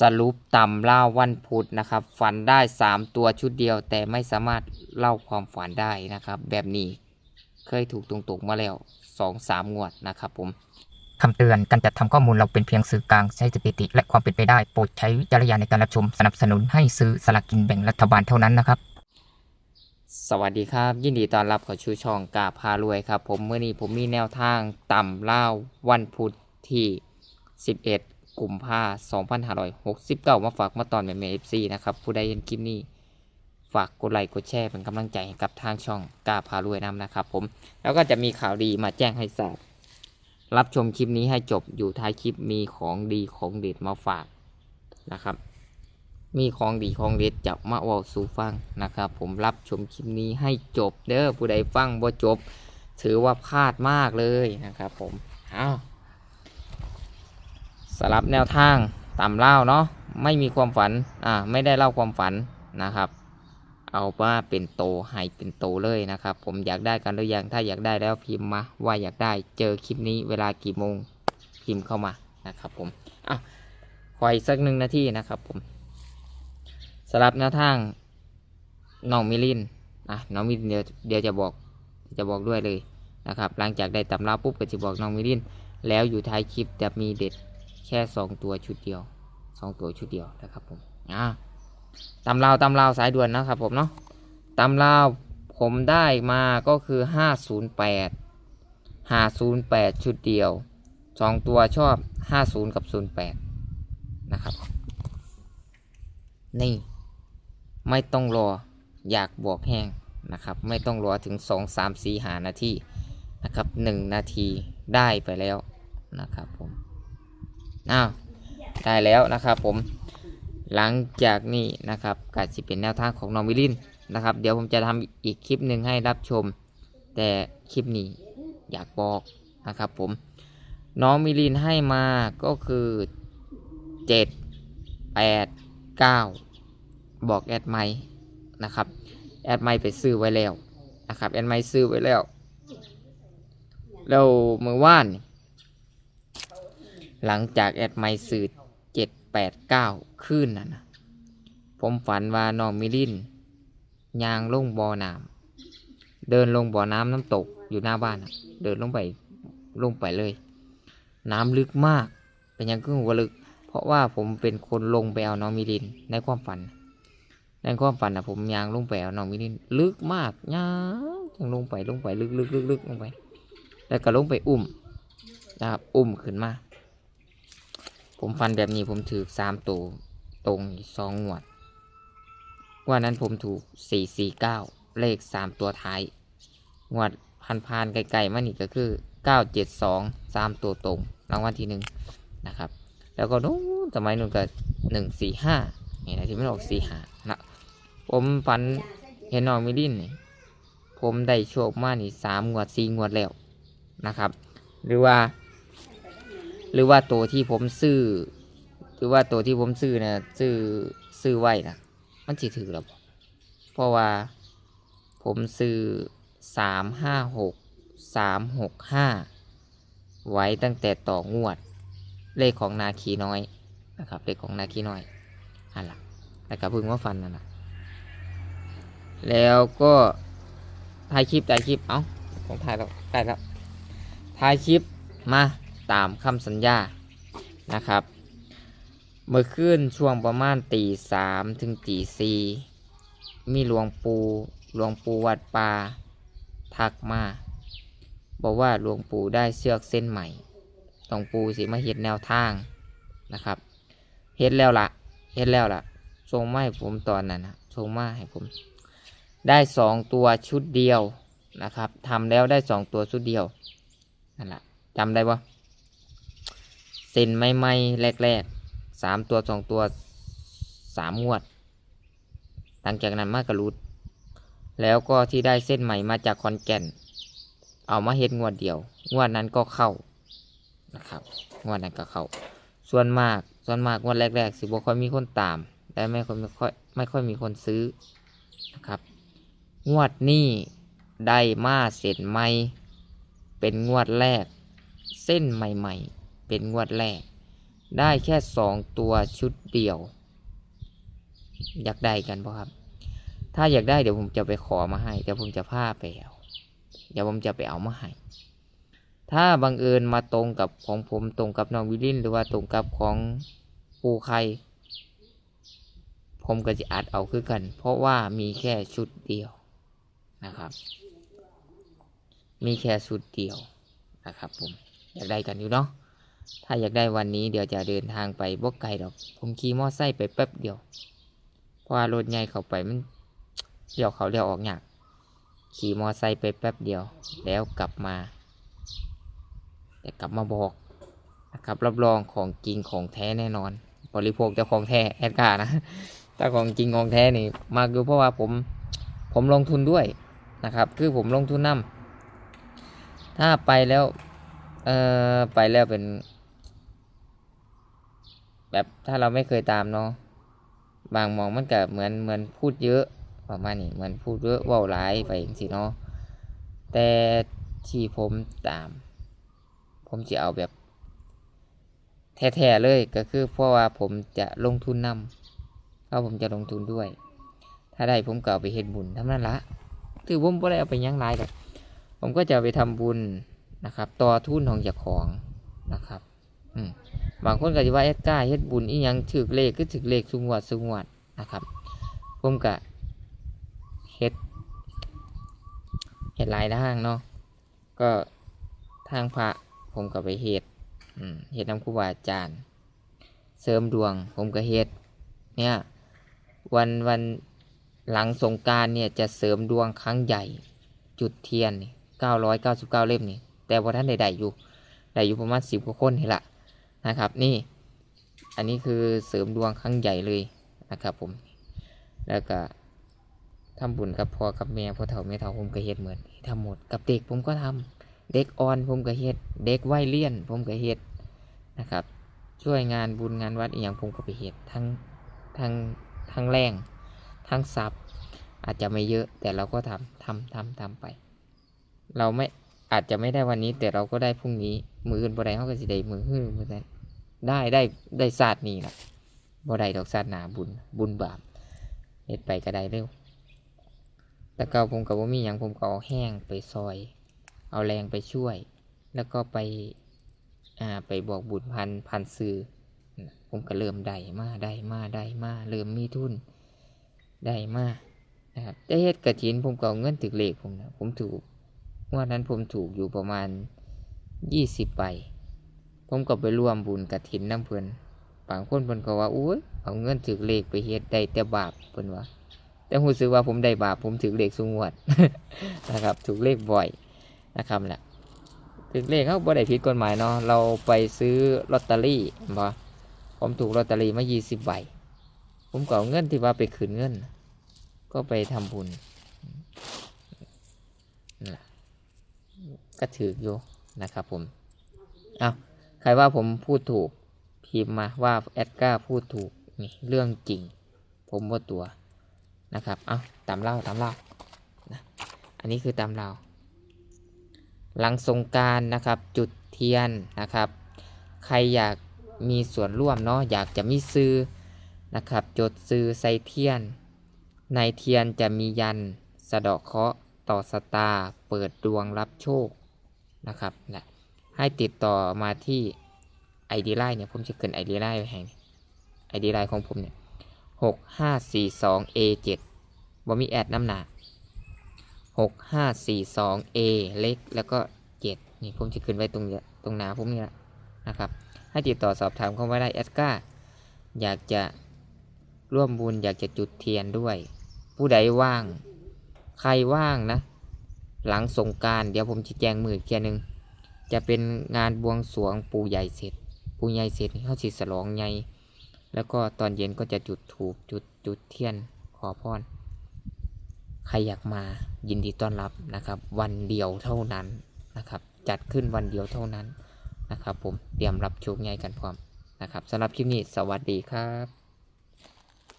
สรุปตำเล่าวันพุธนะครับฝันได้ 3 ตัวชุดเดียว แต่ไม่สามารถเล่าความฝันได้นะครับ แบบนี้เคยถูกตรงๆมาแล้ว2-3งวดนะครับผมคำเตือนการจัดทำข้อมูลเราเป็นเพียงสื่อกลางใช้สถิติ และความเป็นไปได้โปรดใช้วิจารณญาณในการรับชมสนับสนุนให้ซื้อสลากกินแบ่งรัฐบาลเท่านั้นนะครับ สวัสดีครับ ยินดีต้อนรับเข้าชูช่องกาพารวยครับ ผมเมื่อนี้ผมมีแนวทางต่ำเล่าวันพุธที่ 11 กุมภาพันธ์2569 มาฝากมาตอนแม่เอฟซีนะครับ ผู้ใดเห็นคลิปนี้ ฝากกดไลค์กดแชร์เป็นกำลังใจให้กับทางช่องกาพารวยนำนะครับ ผมแล้วก็จะมีข่าวดีมาแจ้งให้ทราบรับชมคลิปนี้ให้จบอยู่ท้ายคลิปมีของดีของเด็ดมาฝากนะครับ มีของดีของเด็ดจะมาว่าสู่ฟังนะครับ ผมรับชมคลิปนี้ให้จบเด้อผู้ใดฟังบ่จบ ถือว่าพลาดมากเลยนะครับ ผมเอา สำหรับแนวทางตามเล่าเนาะไม่มีความฝันอ่าไม่ได้เล่าความฝันนะครับ เอาว่าเป็นโตให้เป็นโตเลยนะครับ ผมอยากได้กันหรือยังถ้าอยากได้แล้วพิมพ์มาว่าอยากได้เจอคลิปนี้เวลากี่โมงพิมพ์เข้ามานะครับผมอะคอยสักหนึ่งนาทีนะครับผมสำหรับแนวทางน้องมิลินอะน้องมิลินเดี๋ยวเดี๋ยวจะบอกจะบอกด้วยเลยนะครับ หลังจากได้ตำราปุ๊บก็จะบอกน้องมิลิน แล้วอยู่ท้ายคลิปจะมีเด็ด ค่สองตัวชุดเดียวสองตัวชุดเดียวนะครับผมอ่าตำราวตำราวสายด่วนนะครับผมเนาะตำราวผมได้มาก็คือห้าศูนย์แปดห้าศูนย์แปดชุดเดียวสองตัวชอบห้าศูนย์กับศูนย์แปดนะครับ นี่ ไม่ต้องรออยากบอกแห้งนะครับ ไม่ต้องรอถึง2 3 4หานาทีนะครับ1นาทีได้ไปแล้วนะครับผม อ้าวได้แล้วนะครับผมหลังจากนี้นะครับก็จะเป็นแนวทางของน้องมิลินนะครับ เดี๋ยวผมจะทำอีกคลิปหนึ่งให้รับชม แต่คลิปนี้อยากบอกนะครับผมน้องมิลินให้มาก็คือ7 8 9บอกแอดไมค์นะครับแอดไมค์ไปซื้อไว้แล้วนะครับแอดไมค์ซื้อไว้แล้วแล้วเมื่อวานนี่ หลังจากแอดไมค์ซื้อเจ็ดแปดเก้าคืนนั่นนะผมฝันว่าน้องมิลินยางลงบ่อน้ำเดินลงบ่อน้ำน้ำตกอยู่หน้าบ้านนะเดินลงไปลงไปเลย น้ำลึกมาก เป็นยังก็หัวาลึก เพราะว่าผมเป็นคนลงไปเอาน้องมิลินในความฝัน ในความฝันนะผมยางลงไปเอาน้องมิลินลึกมากยางยังลงไปลงไปลึกลึกลึกลึกลงไป แล้วก็ลงไปอุ้มนะครับอุ้มขึ้นมา ผมฟันแบบนี้ผมถือสามตัวตรงสองงวดวันนั้นผมถูกสี่สี่เก้าเลขสามตัวท้ายงวดพันพานๆไกลๆมานี่ก็คือเก้าเจ็ดสองสามตัวตรงรางวัลที่หนึ่งนะครับ แล้วก็นู้นสมัยนู้นก็หนึ่งสี่ห้านี่นะที่ไม่ออกสี่ห้านะผมฝันเห็นนองมิลินนี่ผมได้โชคมานี่สามงวดสี่งวดแล้วนะครับ หรือว่า หรือว่าตัวที่ผมซื้อ หรือว่าตัวที่ผมซื้อนะซื้อซื้อไว้นะมันจีถือหรอเพราะว่าผมซื้อสามห้าหกสามหกห้าไว้ตั้งแต่ต่องวด เลขของนาคีน้อยนะครับ เลขของนาคีน้อยอันละแต่ก็เพิ่งว่าฟันนั่นนะแล้วก็ถ่ายคลิปถ่ายคลิป เอ้าผมถ่ายแล้วได้แล้วถ่ายคลิปมา ตามคำสัญญานะครับ เมื่อคืนช่วงประมาณตีสามถึงตีสี่มีหลวงปูหลวงปูวัดป่าทักมาบอกว่าหลวงปู่ได้เชือกเส้นใหม่หลวงปู่สิมาเห็ดแนวทางนะครับเห็ดแล้วละเห็ดแล้วละส่งมาให้ผมตอนนั้นนะส่งมาให้ผม ได้สองตัวชุดเดียวนะครับทำแล้วได้สองตัวชุดเดียวนั่นแหละจำได้ปะ เซ็นไม่ไม่แรกๆสามตัวสองตัวสามงวด หลังจากนั้นมากกระรุด แล้วก็ที่ได้เส้นใหม่มาจากคอนแก่น เอามาเฮ็ดงวดเดียว งวดนั้นก็เข้านะครับ งวดนั้นก็เข้า ส่วนมาก ส่วนมากงวดแรกๆสิบ่ค่อยมีคนตามและไม่ค่อยไม่ค่อยไม่ค่อยมีคนซื้อนะครับ งวดนี้ได้มาเส้นใหม่ เป็นงวดแรก เส้นใหม่ ๆ เป็นงวดแรก ได้แค่สองตัวชุดเดียว อยากได้กันป่ะครับ ถ้าอยากได้เดี๋ยวผมจะไปขอมาให้ เดี๋ยวผมจะพาไปเอาเดี๋ยวผมจะไปเอามาให้ ถ้าบังเอิญมาตรงกับของผมตรงกับน้องวิลลินหรือว่าตรงกับของปูไข่ผมก็จะอัดเอาคือกัน เพราะว่ามีแค่ชุดเดียวนะครับ มีแค่ชุดเดียวนะครับผม อยากได้กันอยู่เนาะ ถ้าอยากได้วันนี้เดี๋ยวจะเดินทางไปบกไกลดอก ผมขี่มอไซค์ไปแป๊บเดียว เพราะว่ารถใหญ่เข้าไปมันเลี้ยวเขาเลี้ยวออกยากขี่มอไซค์ไปแป๊บเดียว แล้วกลับมาแต่กลับมาบอกนะครับรับรองของจริงของแท้แน่นอน บริโภคจะของแท้แอดการ์นะถ้าของจริงของแท้นี่มากอยู่เพราะว่าผมผมลงทุนด้วยนะครับ คือผมลงทุนนํถ้าไปแล้วเออไปแล้วเป็น แบบถ้าเราไม่เคยตามเนาะบางมองมันก็เหมือนเหมือนพูดเยอะประมาณนี้เหมือนพูดเยอะว่าหลายไปอย่างสิเนาะแต่ที่ผมตาม ผมจะเอาแบบแท้ๆเลยก็คือเพราะว่าผมจะลงทุนนำเพราะผมจะลงทุนด้วย ถ้าได้ผมก็เอาไปเฮ็ดบุญเท่านั้นละถือผมไม่ได้เอาไปยังลายดอกผมก็จะไปทำบุญนะครับ ต่อทุนของเจ้าของนะครับ อืม บางคนก็จะว่าเอ็ดก้าเฮ็ดบุญอีหยังถึกเลขก็ถึกเลขสุงวดสุงวดนะครับผมก็เฮ็ดเฮ็ดหลายทางเนาะก็ทางพระผมก็ไปเฮ็ดเฮ็ดน้ำครูบาอาจารย์ เสริมดวง ผมก็เฮ็ดเนี่ยวันวันหลังสงการเนี่ยจะเสริมดวงครั้งใหญ่ จุดเทียนนี่999เก้าสิบเก้าเล่มนี่แต่ว่าท่านใดๆอยู่ได้อยู่ประมาณ10กว่าคนนี่แหละ นะครับนี่ อันนี้คือเสริมดวงครั้งใหญ่เลยนะครับผม แล้วก็ทำบุญกับพ่อกับแม่พ่อเฒ่าแม่เฒ่าผมก็เฮ็ดเหมือนทำหมดกับเด็กผมก็ทำเด็กอ่อนผมก็เฮ็ด เด็กวัยเรียน ผมก็เฮ็ดนะครับ ช่วยงานบุญงานวัดอีกอย่างผมก็ไปเฮ็ดทั้งทั้งทั้งแรงทั้งทรัพย์ อาจจะไม่เยอะแต่เราก็ทำทำทำทำไป เราไม่ อาจจะไม่ได้วันนี้แต่เราก็ได้พรุ่งนี้ มืออื่นบ่ได้เขาก็สิได้มือฮื้อมือนั้นได้ได้ได้ศาสตร์นี้ล่ะบ่ได้ดอกศาสตร์หนาบุญบุญบาปเฮ็ดไปก็ได้เร็วแต่เก่าผมก็บ่มีหยังผมก็เอาแห้งไปซอย เอาแรงไปช่วย แล้วก็ไปอ่าไปบอกบุญพันพันซื้อผมก็เริ่มได้มาได้มาได้มาเริ่มมีทุนได้มานะครับแต่เฮ็ดกระถินผมก็เอาเงินถึกเลขผมนะผมถูก วดนั้นผมถูกอยู่ประมาณยี่สิบใบผมก็ไปร่วมบุญกระถินน้ำเพิ่นบางคนเพิ่นก็ว่าอุ้ยเอาเงินถือเลขไปเฮ็ดได้แต่บาปเพิ่นว่า แต่รู้สึกว่าผมได้บาปผมถือเลขสูงวดนะครับถูกเลขบ่อยนะครับแหละถือเลขเขาบ่ได้ผิดกฎหมายเนาะเราไปซื้อลอตเตอรี่บ่ผมถูกลอตเตอรี่มายี่สิบใบผมก็เอาเงินที่ว่าไปคืนเงิน ก็ไปทำบุญนั่นแหละ ก็ถืออยู่นะครับผมเอาใครว่าผมพูดถูกพิมพ์มาว่าแอดก้าพูดถูกนี่เรื่องจริง ผมว่าตัวนะครับ เอาตามเล่าตามเล่านะอันนี้คือตามเล่าหลังสงการนะครับจุดเทียนนะครับ ใครอยากมีส่วนร่วมเนาะอยากจะมีซื้อนะครับ จดซื้อใส่เทียน ในเทียนจะมียันสะเดาะเคราะห์ต่อสตาเปิดดวงรับโชค นะครับนะให้ติดต่อมาที่ไอดีไลน์เนี่ยผมจะเกินไอดีไลน์ไว้ให้ไอดีไลน์ของผมเนี่ยหกห้าสี่สอง A เจ็ดบ่มีแอดน้ำหนาหกห้าสี่สอง A เล็กแล้วก็เจ็ดนี่ผมจะขึ้นไว้ตรงตรงหนาผมนี่แหละนะครับ ให้ติดต่อสอบถามเข้ามาได้แอดก้าอยากจะร่วมบุญอยากจะจุดเทียนด้วย ผู้ใดว่าง ใครว่างนะ หลังสงการเดี๋ยวผมจะแจงมืออีกแค่หนึ่งจะเป็นงานบวงสรวงปู่ใหญ่เสร็จ ปู่ใหญ่เสร็จเขาสิสลองใหญ่แล้วก็ตอนเย็นก็จะจุดถูกจุดจุดเทียนขอพรใครอยากมายินดีต้อนรับนะครับ วันเดียวเท่านั้นนะครับ จัดขึ้นวันเดียวเท่านั้นนะครับ ผมเตรียมรับโชคใหญ่กันพร้อมนะครับสำหรับคลิปนี้สวัสดีครับ